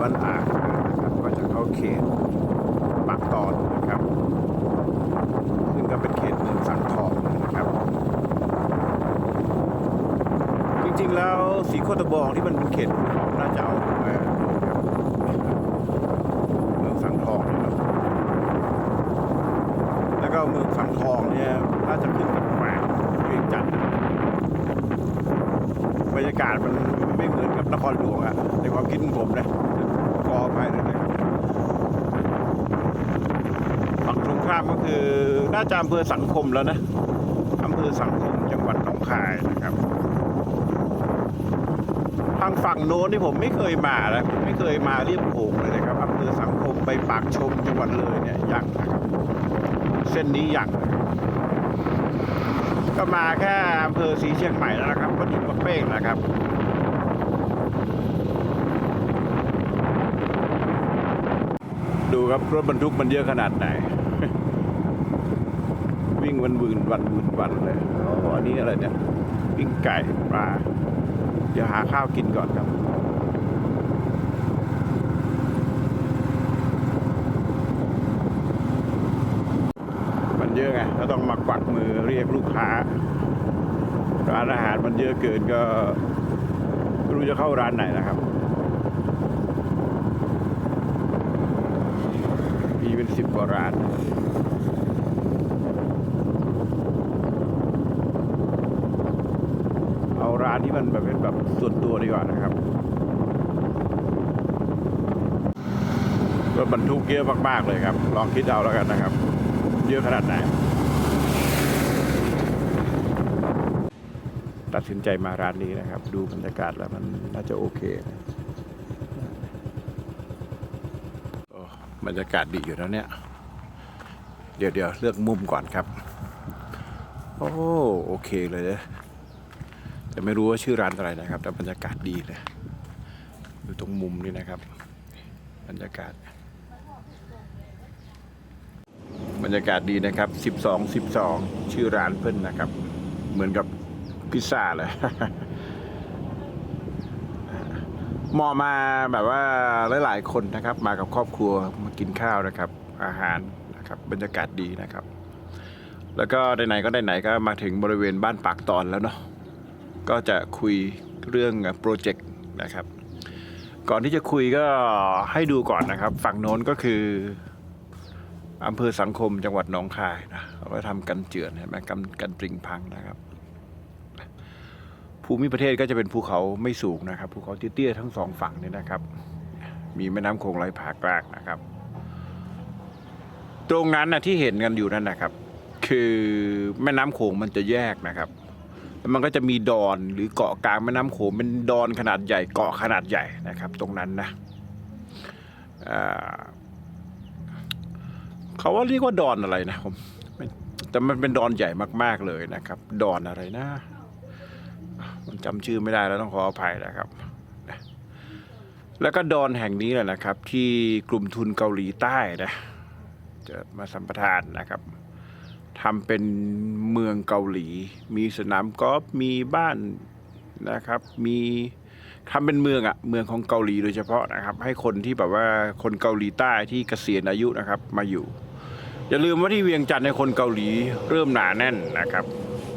บ้านอ่างนะครับก็จะเข้าเขตปากตอนนะครับ ซึ่งก็เป็นเขตเมืองสังทองนะครับ จริงๆแล้วสีโคตะบองที่มันเป็นเขตภูเขาน่าจะเอามานะครับเมืองสังทองนะครับแล้วก็เมืองสังทองเนี่ยน่าจะขึ้นกับแขวงเวียงจันทร์บรรยากาศมันไม่เหมือนกับนครหลวงอะในความคิดของผมนะขออภัยด้วยนะครับฝั่งตรงข้ามก็คือน่าจะอำเภอสังคมแล้วนะอำเภอสังคมจังหวัดหนองคายนะครับ ทางฝั่งโน้นที่ผมไม่เคยมานะผมไม่เคยมาเรียบโขงเลยนะครับอำเภอสังคมไปปากชมจังหวัดเลยเนี่ยยังนะครับเส้นนี้ยังก็มาแค่อำเภอสีเชียงใหม่แล้วนะครับก็ถึงปักเป้งนะครับดูครับรถบรรทุกมันเยอะขนาดไหน วันวืนวันวืนวันเลยอ๋ออันนี้อะไรเนี่ยปิ้งไก่ปลา เดี๋ยวหาข้าวกินก่อนครับมันเยอะไงก็ต้องมากวักมือเรียกลูกค้า ร้านอาหารมันเยอะเกินก็ไม่รู้จะเข้าร้านไหนนะครับ มีเป็นสิบกว่าร้าน เอานที่มันแบบเป็นแบบส่วนตัวดีกว่านะครับรถบรรทุกเยอะมากๆเลยครับ ลองคิดเอาแล้วกันนะครับ เยอะขนาดไหน ตัดสินใจมาร้านนี้นะครับ ดูบรรยากาศแล้วมันน่าจะโอเคนะโอ้บรรยากาศดีอยู่แล้วเนี่ย เดี๋ยวเดี๋ยวเลือกมุมก่อนครับ โอ้โอเคเลยนะ แต่ไม่รู้ว่าชื่อร้านอะไรนะครับ แต่บรรยากาศดีเลยอยู่ตรงมุมนี้นะครับ บรรยากาศ บรรยากาศดีนะครับ 12 12 ชื่อร้านเพิ่นนะครับ เหมือนกับพิซซ่าเลยเหมาะมาแบบว่าหลาย ๆ คนนะครับ มากับครอบครัวมากินข้าวนะครับ อาหารนะครับบรรยากาศดีนะครับ แล้วก็ไหนๆก็ไหนๆก็มาถึงบริเวณบ้านปากตอนแล้วเนาะ ก็จะคุยเรื่องโปรเจกต์นะครับ ก่อนที่จะคุยก็ให้ดูก่อนนะครับ ฝั่งโน้นก็คืออำเภอสังคมจังหวัดหนองคายนะเขาก็ทำกันเจือนเห็นไหมกันกันปริงพังนะครับ ภูมิประเทศก็จะเป็นภูเขาไม่สูงนะครับภูเขาเตี้ยๆทั้งสองฝั่งเนี่ยนะครับ มีแม่น้ำโขงไหลผ่ากลางนะครับ ตรงนั้นนะที่เห็นกันอยู่นั่นนะครับ คือแม่น้ำโขงมันจะแยกนะครับ มันก็จะมีดอนหรือเกาะกลางแม่น้ำโขงเป็นดอนขนาดใหญ่เกาะขนาดใหญ่นะครับ ตรงนั้นนะเขาว่าเรียกว่าดอนอะไรนะผมแต่มันเป็นดอนใหญ่มากๆเลยนะครับ ดอนอะไรนะ มันจำชื่อไม่ได้แล้วต้องขออภัยนะครับ แล้วก็ดอนแห่งนี้แหละนะครับ ที่กลุ่มทุนเกาหลีใต้นะจะมาสัมปทานนะครับ ทำเป็นเมืองเกาหลี มีสนามกอล์ฟมีบ้านนะครับ มีทำเป็นเมืองอะเมืองของเกาหลีโดยเฉพาะนะครับ ให้คนที่แบบว่าคนเกาหลีใต้ที่เกษียณอายุนะครับ มาอยู่ อย่าลืมว่าที่เวียงจันทร์ในคนเกาหลีเริ่มหนาแน่นนะครับ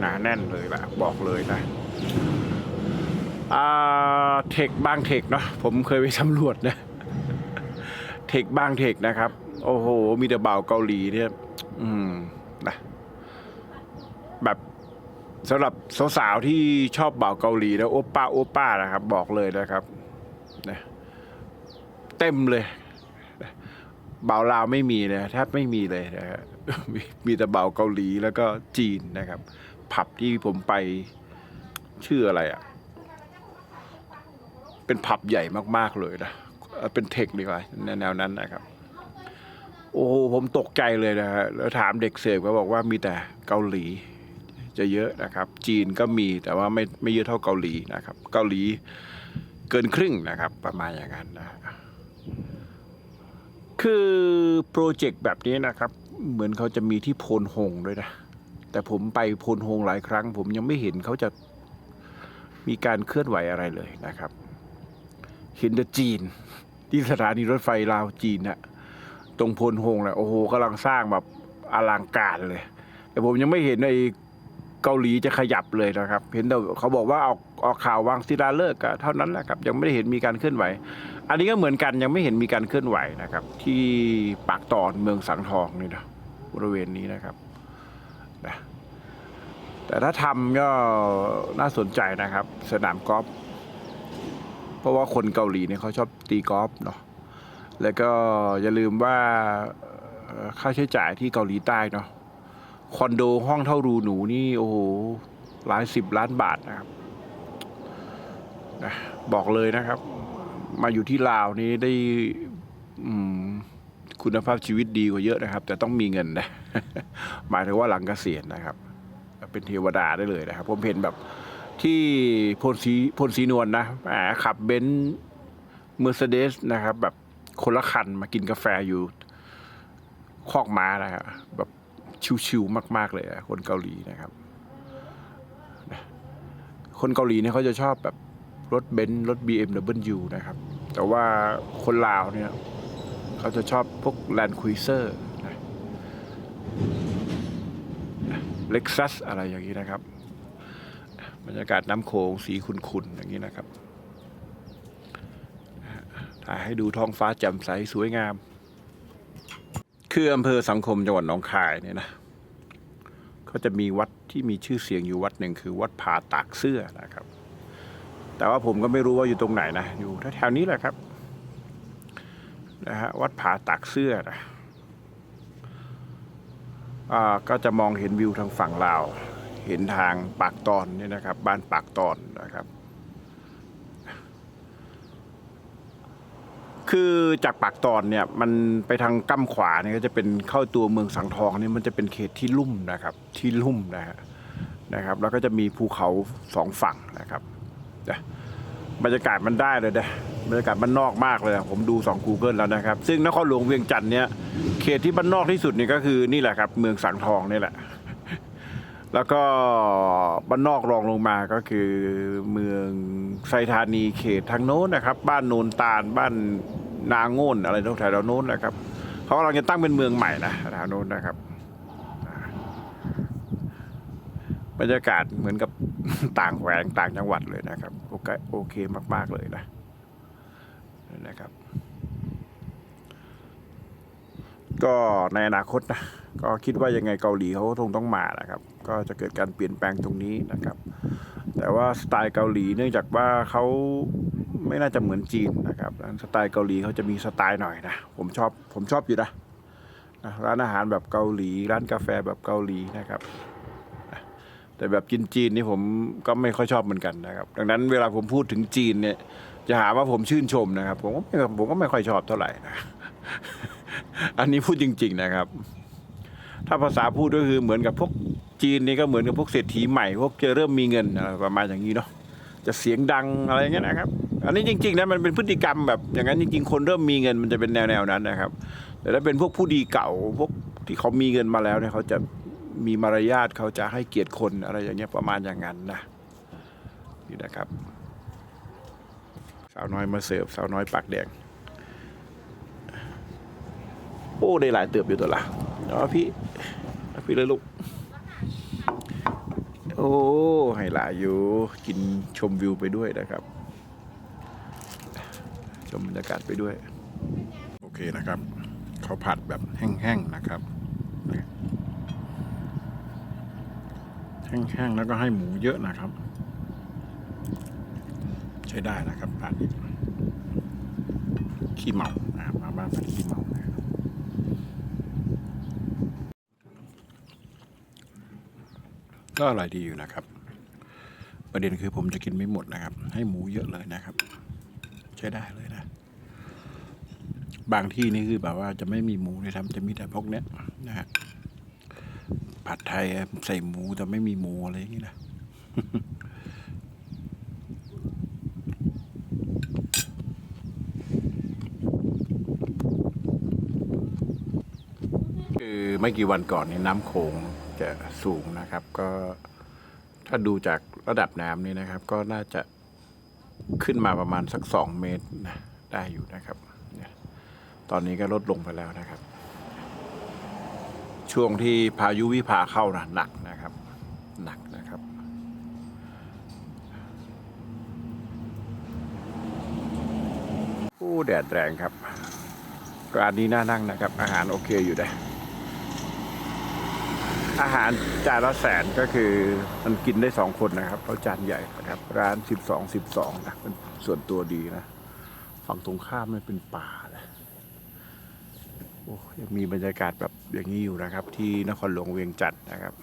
หนาแน่นเลยล่ะบอกเลยนะอ่าเทคบางเทคเนาะผมเคยไปสำรวจนะเทคบางเทคนะครับ โอ้โห มีแต่บ่าวเกาหลีเนี่ย อืม นะแบบสำหรับสาวๆที่ชอบบ่าวเกาหลีนะโอปป้าโอปป้านะครับ บอกเลยนะครับนะเต็มเลยนะบ่าวลาวไม่มีเลยแทบไม่มีเลยนะฮะมีมีแต่บ่าวเกาหลีแล้วก็จีนนะครับ ผับที่ผมไปชื่ออะไรอะ่ะ เป็นผับใหญ่มากๆเลยนะเป็นเทคดีกว่าแนวนั้นนะครับ อ้โหผมตกใจเลยนะฮะแล้วถามเด็กเสิร์ฟก็บอกว่ามีแต่เกาหลี จะเยอะนะครับ จีนก็มีแต่ว่าไม่ไม่เยอะเท่าเกาหลีนะครับ เกาหลีเกินครึ่งนะครับ ประมาณอย่างนั้นนะคือโปรเจกต์แบบนี้นะครับ เหมือนเขาจะมีที่โพนหงด้วยนะ แต่ผมไปโพนหงหลายครั้ง ผมยังไม่เห็นเขาจะมีการเคลื่อนไหวอะไรเลยนะครับเห็นแต่จีน ที่สถานีรถไฟลาวจีนนะ ตรงพลโฮงแหละโอ้โหกำลังสร้างแบบอลังการเลย แต่ผมยังไม่เห็นไอ้เกาหลีจะขยับเลยนะครับ เห็นแต่เขาบอกว่าเอาเอาข่าววางศิลาฤกษ์ก็เท่านั้นแหละครับยังไม่ได้เห็นมีการเคลื่อนไหว อันนี้ก็เหมือนกันยังไม่เห็นมีการเคลื่อนไหวนะครับ ที่ปากตอนเมืองสังทองนี่นะบริเวณนี้นะครับนะแต่ถ้าทำก็น่าสนใจนะครับ สนามกอล์ฟเพราะว่าคนเกาหลีเนี่ยเขาชอบตีกอล์ฟเนาะ แล้วก็อย่าลืมว่าค่าใช้จ่ายที่เกาหลีใต้เนาะคอนโดห้องเท่ารูหนูนี่โอ้โหหลายสิบล้านบาทนะครับนะบอกเลยนะครับ มาอยู่ที่ลาวนี้ได้คุณภาพชีวิตดีกว่าเยอะนะครับ แต่ต้องมีเงินนะหมายถึงว่าหลังเกษียณนะครับ เป็นเทวดาได้เลยนะครับ ผมเห็นแบบที่พลสีพลสีนวลนะขับเบนซ์เมอร์เซเดสนะครับแบบ คนละคันมากินกาแฟอยู่คอกม้านะครับแบบชิวๆมาก ๆ เลยคนเกาหลีนะครับ คนเกาหลีเนี่ยเขาจะชอบแบบรถเบนซ์รถ BMW นะครับ แต่ว่าคนลาวเนี่ยเขาจะชอบพวก Land Cruiser นะเล็กซัสอะไรอย่างนี้นะครับ บรรยากาศน้ำโขงสีขุ่นๆ อย่างนี้นะครับ ให้ดูท้องฟ้าแจ่มใสสวยงาม คืออำเภอสังคมจังหวัดหนองคายเนี่ยนะเขาจะมีวัดที่มีชื่อเสียงอยู่วัดหนึ่งคือ วัดผาตากเสื้อนะครับ แต่ว่าผมก็ไม่รู้ว่าอยู่ตรงไหนนะ อยู่แถวๆนี้แหละครับนะฮะวัดผาตากเสื้อนะอ่าก็จะมองเห็นวิวทางฝั่งลาว เห็นทางปากตอนนี่นะครับ บ้านปากตอนนะครับ คือจากปากตอนเนี่ยมันไปทางกั้มขวาเนี่ยก็จะเป็นเข้าตัวเมืองสังทองเนี่ยมันจะเป็นเขตที่ลุ่มนะครับ ที่ลุ่มนะฮะนะครับ แล้วก็จะมีภูเขาสองฝั่งนะครับบรรยากาศมันได้เลยนะบรรยากาศมันนอกมากเลย ผมดูสอง Google แล้วนะครับ ซึ่งนครหลวงเวียงจันทร์เนี่ยเขตที่บ้านนอกที่สุดนี่ก็คือนี่แหละครับ เมืองสังทองนี่แหละ แล้วก็บ้านนอกรองลงมาก็คือเมืองไซธานีเขตทางโน้นนะครับ บ้านโนนตาลบ้านนาโง่นอะไรตรงแถวโน้นนะครับเขากำลังจะตั้งเป็นเมืองใหม่นะแถวโน้นนะครับบรรยากาศเหมือนกับต่างแหวงต่างจังหวัดเลยนะครับ โอเคโอเคมาก ๆ เลยนะนะครับ ก็ในอนาคตนะก็คิดว่ายังไงเกาหลีเขาคงต้องมานะครับ ก็จะเกิดการเปลี่ยนแปลงตรงนี้นะครับ แต่ว่าสไตล์เกาหลีเนื่องจากว่าเขาไม่น่าจะเหมือนจีนนะครับสไตล์เกาหลีเขาจะมีสไตล์หน่อยนะผมชอบผมชอบอยู่นะนะร้านอาหารแบบเกาหลี ร้านกาแฟแบบเกาหลีนะครับ แต่แบบจีนนี่ผมก็ไม่ค่อยชอบเหมือนกันนะครับ ดังนั้นเวลาผมพูดถึงจีนเนี่ยจะหาว่าผมชื่นชมนะครับ ผมก็ผมก็ไม่ค่อยชอบเท่าไหร่นะ อันนี้พูดจริง ๆ นะครับ ถ้าภาษาพูดก็คือเหมือนกับพวกจีนนี่ก็เหมือนกับพวกเศรษฐีใหม่พวกจะเริ่มมีเงินประมาณอย่างนี้เนาะจะเสียงดังอะไรเงี้ยนะครับ อันนี้จริงๆนะมันเป็นพฤติกรรมแบบอย่างนั้นจริงๆคนเริ่มมีเงินมันจะเป็นแนวๆนั้นนะครับ แต่ถ้าเป็นพวกผู้ดีเก่าพวกที่เขามีเงินมาแล้วเนี่ยเขาจะมีมารยาทเขาจะให้เกียรติคนอะไรอย่างเงี้ยประมาณอย่างนั้นนะนี่นะครับ สาวน้อยมาเสิร์ฟสาวน้อยปากแดง โอ้ได้หลายเติบอยู่ตัวละเอาพี่เอาพี่เลยลูก โอ้ให้หลายอยู่ กินชมวิวไปด้วยนะครับ ชมบรรยากาศไปด้วย โอเคนะครับเขาผัดแบบแห้งๆนะครับแห้งๆแล้วก็ให้หมูเยอะนะครับ ใช้ได้นะครับร้านนี้ขี้เมานะครับมาบ้านเป็นขี้เมานะครับ ก็อร่อยดีอยู่นะครับ ประเด็นคือผมจะกินไม่หมดนะครับ ให้หมูเยอะเลยนะครับ ใช้ได้เลยนะ บางที่นี่คือแบบว่าจะไม่มีหมูเลยทำจะมีแต่พวกเนี้ยนะฮะผัดไทยใส่หมูแต่ไม่มีหมูอะไรอย่างนี้นะคือไม่กี่วันก่อนนี่น้ำโขง จะสูงนะครับ ก็ถ้าดูจากระดับน้ำนี่นะครับ ก็น่าจะขึ้นมาประมาณสักสองเมตรนะได้อยู่นะครับ ตอนนี้ก็ลดลงไปแล้วนะครับ ช่วงที่พายุวิภาเข้านะหนักนะครับ หนักนะครับโอ้แดดแรงครับร้านนี้น่านั่งนะครับ อาหารโอเคอยู่นะ อาหารจานละแสนก็คือมันกินได้สองคนนะครับเพราะจานใหญ่นะครับ ร้านสิบสองสิบสองนะเป็นส่วนตัวดีนะ ฝั่งตรงข้ามมันเป็นป่าเลยโอ้ยังมีบรรยากาศแบบอย่างนี้อยู่นะครับ ที่นครหลวงเวียงจันทร์นะครับ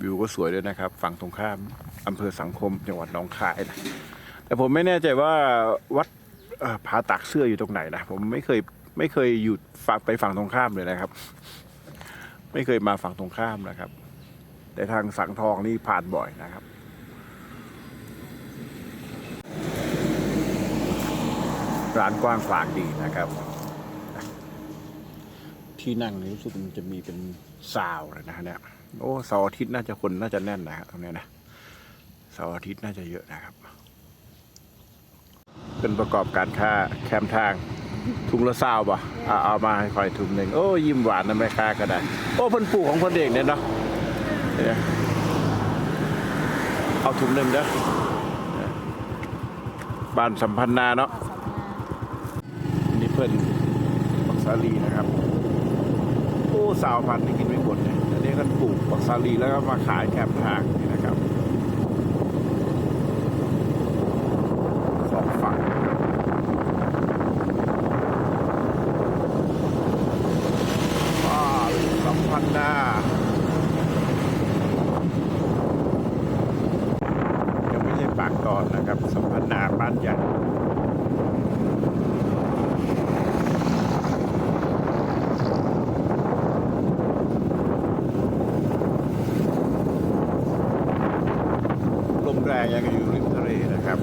วิวก็สวยด้วยนะครับ ฝั่งตรงข้ามอำเภอสังคมจังหวัดหนองคายนะแต่ผมไม่แน่ใจว่าวัดผาตักเสื้ออยู่ตรงไหนนะ ผมไม่เคย ไม่เคยอยู่ฝั่งไปฝั่งตรงข้ามเลยนะครับ ไม่เคยมาฝั่งตรงข้ามนะครับ แต่ทางสังทองนี่ผ่านบ่อยนะครับร้านกว้างขวางดีนะครับ ที่นั่งนี่รู้สึกมันจะมีเป็นซาวเลยนะฮะเนี่ยโอ้เสาร์อาทิตย์น่าจะคนน่าจะแน่นนะครับตรงเนี้ยนะเสาร์อาทิตย์น่าจะเยอะนะครับ เป็นประกอบการค้าแคมทาง ถุงละซาวป่ะเอาเอามาให้คอยถุงหนึ่งโอ้ยิ้มหวานนะแม่ค้าก็ได้ โอ้เพิ่นปลูกของเพิ่นเองเนี่ยเนาะเอาถุงหนึ่งเด้อบ้านสัมพันนาเนาะนี่เพื่อนบักซาลีนะครับโอ้สาวพันธุ์นี่กินไม่หมดเลยอันนี้ก็ปลูกบักซาลีแล้วก็มาขายแคมทางนี่นะครับสองฝั่งว้าวสัมพันธ์นายังไม่ใช่ปากตอนะครับสัมพันนาบ้านใหญ่ลมแรงยังอยู่ริมทะเลนะครับ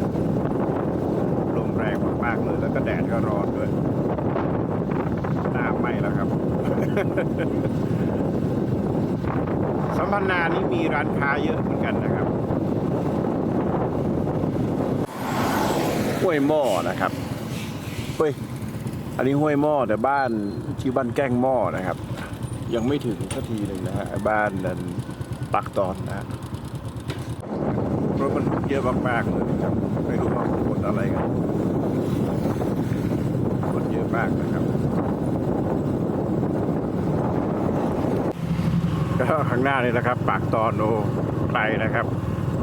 ลมแรงมากๆเลย แล้วก็แดดก็ร้อนด้วย หน้าไหม้แล้วครับ สัมพันนานี้มีร้านค้าเยอะเหมือนกันนะครับห้ วยหม้อนะครับเฮ้ยอันนี้ห้วยหม้อแต่บ้านชื่อบ้านแก้งหม้อนะครับ ยังไม่ถึงสักทีหนึ่งนะฮะบ้านนั้นปักตอนนะรถบรรทุกเยอะมากๆเลยครับไม่รู้ว่าคนอะไรกันคนเยอะมากนะครับก็ข้างหน้านี่นะครับปากตอนโอไกลนะครับ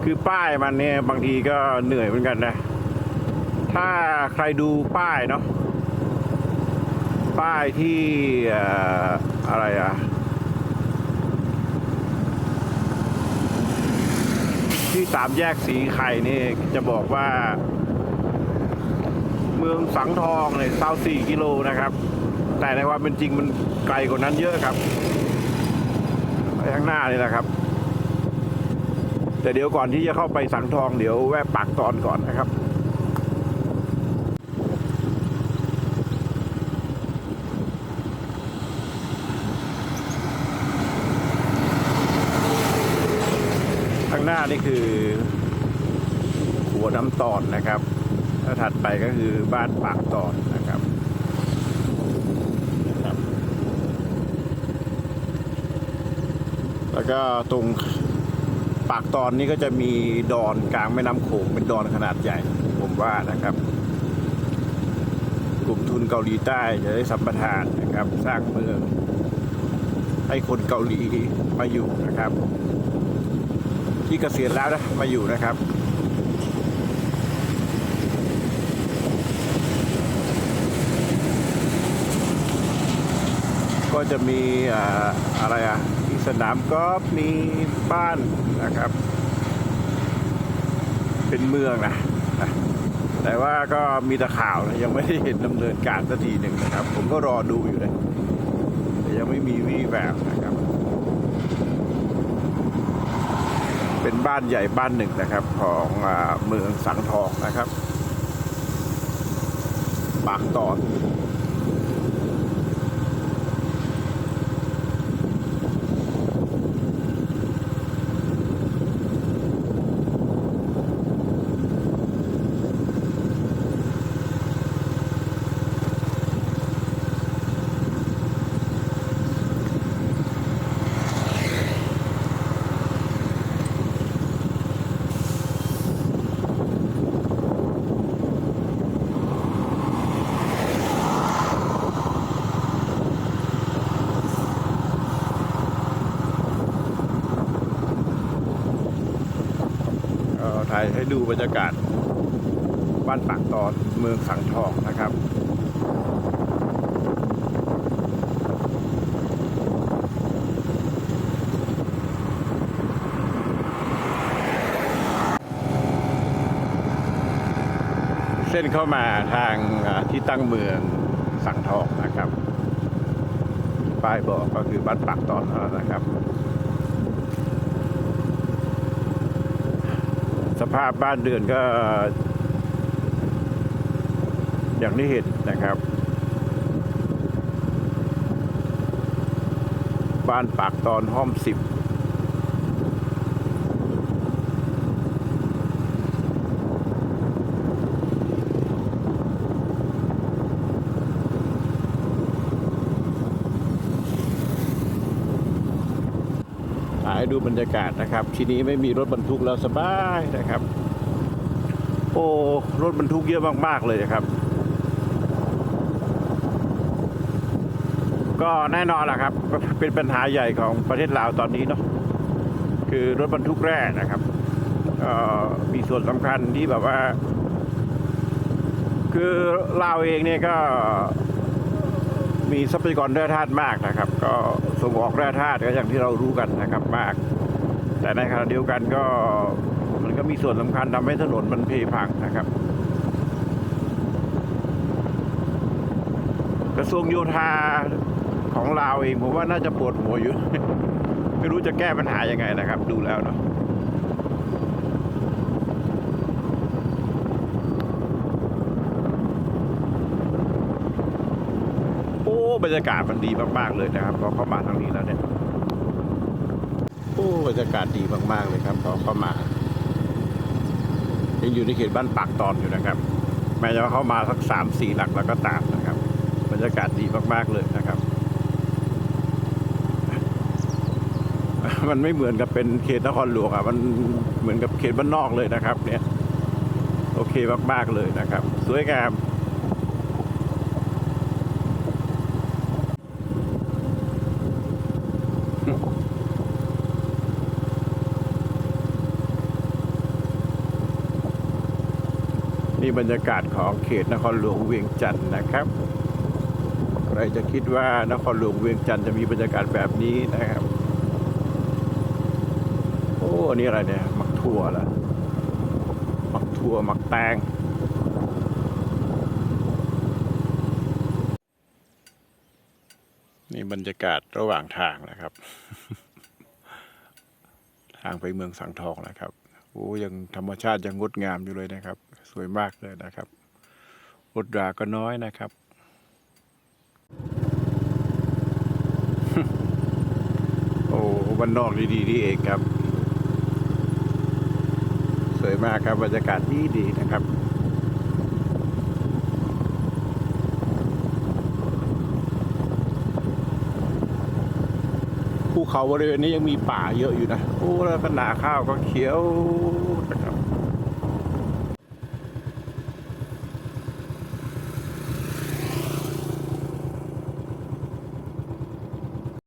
คือป้ายมันเนี่ยบางทีก็เหนื่อยเหมือนกันนะ ถ้าใครดูป้ายเนาะป้ายที่เอ่อะไรอะที่สามแยกสีไข่นี่จะบอกว่า เมืองสังทองเนี่ยเศร้าสี่กิโลนะครับ แต่ในความเป็นจริงมันไกลกว่านั้นเยอะครับไปข้างหน้านี่แหละครับ แต่เดี๋ยวก่อนที่จะเข้าไปสังทองเดี๋ยวแวะปากตอนก่อนนะครับานี่คือหัวน้ำตอนนะครับถ้าถัดไปก็คือบ้านปากตอนนะครับนะครับ แล้วก็ตรงปากตอนนี้ก็จะมีดอนกลางแม่น้ำโขงเป็นดอนขนาดใหญ่ ผมว่านะครับ กลุ่มทุนเกาหลีใต้จะได้สัมปทานนะครับ สร้างเมือง ให้คนเกาหลีมาอยู่นะครับ ที่เกษียณแล้วนะมาอยู่นะครับก็จะมีอ่าอะไรอะมีสนามกอล์ฟมีบ้านนะครับ เป็นเมืองนะนะแต่ว่าก็มีแต่ข่าวนะยังไม่ได้เห็นดำเนินการสักทีหนึ่งนะครับ ผมก็รอดูอยู่เลยแต่ยังไม่มีวี่แววนะครับ เป็นบ้านใหญ่บ้านหนึ่งนะครับ ของเมืองสังทองนะครับ ปากตอน ดูบรรยากาศบ้านปากตอนเมืองสังทองนะครับเส้นเข้ามาทางที่ตั้งเมืองสังทองนะครับ ป้ายบอกก็คือบ้านปากตอนนะครับ สภาพบ้านเรือนก็ อย่างที่เห็นนะครับ บ้านปากตอนห้อมสิบ ถ่ายให้ ดูบรรยากาศนะครับ ทีนี้ไม่มีรถบรรทุกแล้วสบายนะครับ โอ้รถบรรทุกเยอะมากๆเลยนะครับ ก็แน่นอนแหละครับ เป็นปัญหาใหญ่ของประเทศลาวตอนนี้เนาะคือรถบรรทุกแร่นะครับมีส่วนสำคัญที่แบบว่า คือลาวเองเนี่ยก็ มีทรัพยากรแร่ธาตุมากนะครับ ก็ส่งออกแร่ธาตุก็อย่างที่เรารู้กันนะครับมาก แต่ในขณะเดียวกันก็มันก็มีส่วนสำคัญทำให้ถนนมันเพพังนะครับ กระทรวงโยธาของลาวเองผมว่าน่าจะปวดหัวอยู่ ไม่รู้จะแก้ปัญหายังไงนะครับ ดูแล้วเนาะ บรรยากาศมันดีมากๆเลยนะครับพอเข้ามาทางนี้แล้วเนี่ยโอ้บรรยากาศดีมากๆเลยครับพอเข้ามายังอยู่ในเขตบ้านปากตอนอยู่นะครับ แม้จะว่าเข้ามาสักสามสี่หลักแล้วก็ตามนะครับ บรรยากาศดีมากๆเลยนะครับ มันไม่เหมือนกับเป็นเขตนครหลวงอะมันเหมือนกับเขตบ้านนอกเลยนะครับ เนี่ย โอเคมากๆเลยนะครับ สวยงาม นี่บรรยากาศของเขตนครหลวงเวียงจันทร์นะครับ ใครจะคิดว่านครหลวงเวียงจันทร์จะมีบรรยากาศแบบนี้นะครับ โอ้อันนี่อะไรเนี่ย มักถั่วละมักถั่วมักแตงนี่บรรยากาศระหว่างทางนะครับ ทางไปเมืองสังทองนะครับ โอ้ยังธรรมชาติยังงดงามอยู่เลยนะครับ สวยมากเลยนะครับรถราก็น้อยนะครับโอ้วันนอกดีๆนี่เองครับ สวยมากครับบรรยากาศดีดีนะครับภูเขาบริเวณนี้ยังมีป่าเยอะอยู่นะ โอ้แล้วก็นาข้าวก็เขียวนะครับ